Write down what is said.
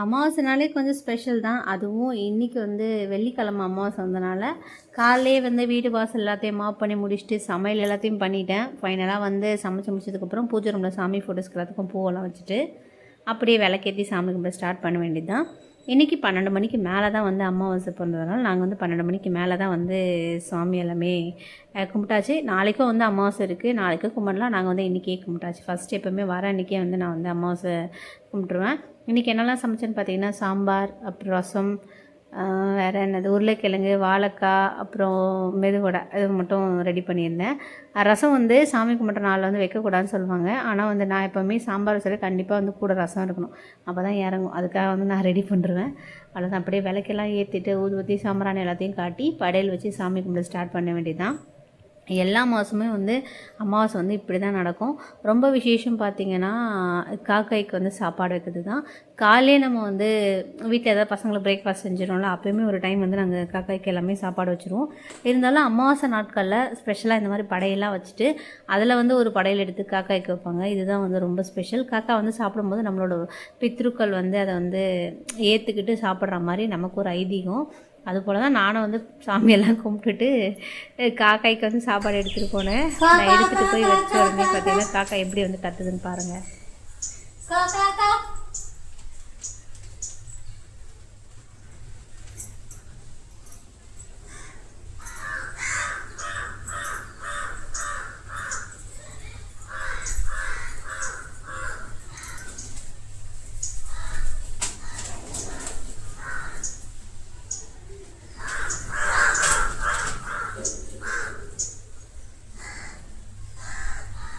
அமாவாசைனாலே கொஞ்சம் ஸ்பெஷல் தான். அதுவும் இன்றைக்கி வந்து வெள்ளிக்கிழமை அமாவாசை வந்தனால காலையிலே வந்து வீடு வாசல் எல்லாத்தையும் மாப் பண்ணி முடிச்சுட்டு சமையல் எல்லாத்தையும் பண்ணிட்டேன். ஃபைனலாக வந்து சமைச்சு முடிச்சதுக்கப்புறம் பூஜை ரூமில் சாமி ஃபோட்டோஸ்க்கு எல்லாத்துக்கும் பூவெல்லாம் வச்சுட்டு அப்படியே விளக்கேற்றி சாமி கும்பிட ஸ்டார்ட் பண்ண வேண்டியது தான் இன்றைக்கி பன்னெண்டு மணிக்கு மேலே தான் வந்து அமாவாசை பிறந்ததுனால நாங்கள் வந்து பன்னெண்டு மணிக்கு மேலே தான் வந்து சாமி எல்லாமே கும்பிட்டாச்சு. நாளைக்கும் வந்து அமாவாசை இருக்குது நாளைக்கும் கும்பிடலாம். நாங்கள் வந்து இன்றைக்கே கும்பிட்டாச்சு. ஃபஸ்ட்டு எப்போவுமே வர அன்றைக்கே வந்து நான் வந்து அமாவாசை கும்பிட்ருவேன் இன்றைக்கி என்னெல்லாம் சமைச்சேன்னு பார்த்தீங்கன்னா சாம்பார் அப்புறம் ரசம் வேறு என்னது? உருளைக்கிழங்கு வாழைக்காய் அப்புறம் மெதுவடை இது மட்டும் ரெடி பண்ணியிருந்தேன். ரசம் வந்து சாமி கும்பிட்ற நாளில் வந்து வைக்கக்கூடாதுன்னு சொல்லுவாங்க. ஆனால் வந்து நான் எப்போவுமே சாம்பார் வச்சாலே கண்டிப்பாக வந்து கூட ரசம் இருக்கணும். அப்போ தான் இறங்கும். அதுக்காக வந்து நான் ரெடி பண்ணுருவேன். அவ்வளோதான் அப்படியே விளக்கெல்லாம் ஏற்றிட்டு ஊதுபத்தி சாம்பிராணி எல்லாத்தையும் காட்டி படையல் வச்சு சாமி கும்பிட ஸ்டார்ட் பண்ண வேண்டியதுதான். எல்லா மாதமுமே வந்து அமாவாசை வந்து இப்படி தான் நடக்கும். ரொம்ப விசேஷம் பார்த்திங்கன்னா காக்காய்க்கு வந்து சாப்பாடு வைக்கிறது தான் காலையிலே நம்ம வந்து வீட்டில் ஏதாவது பசங்களுக்கு பிரேக்ஃபாஸ்ட் செஞ்சிடணும்ல அப்போயுமே ஒரு டைம் வந்து நாங்கள் காக்காய்க்கு எல்லாமே சாப்பாடு வச்சுருவோம். இருந்தாலும் அமாவாசை நாட்களில் ஸ்பெஷலாக இந்த மாதிரி படையெல்லாம் வச்சுட்டு அதில் வந்து ஒரு படையல் எடுத்து காக்காய்க்கு வைப்பாங்க. இதுதான் வந்து ரொம்ப ஸ்பெஷல் காக்கா வந்து சாப்பிடும்போது நம்மளோட பித்ருக்கள் வந்து அதை வந்து ஏற்றுக்கிட்டு சாப்பிட்ற மாதிரி நமக்கு ஒரு ஐதீகம். அதுபோல் தான் நானும் வந்து சாமியெல்லாம் கும்பிட்டுட்டு காக்காய்க்கு வந்து சாப்பாடு எடுத்துகிட்டு போனேன். நான் எடுத்துகிட்டு போய் வச்ச உடனே பார்த்தீங்கன்னா காக்கா எப்படி வந்து கத்துதுன்னு பாருங்கள்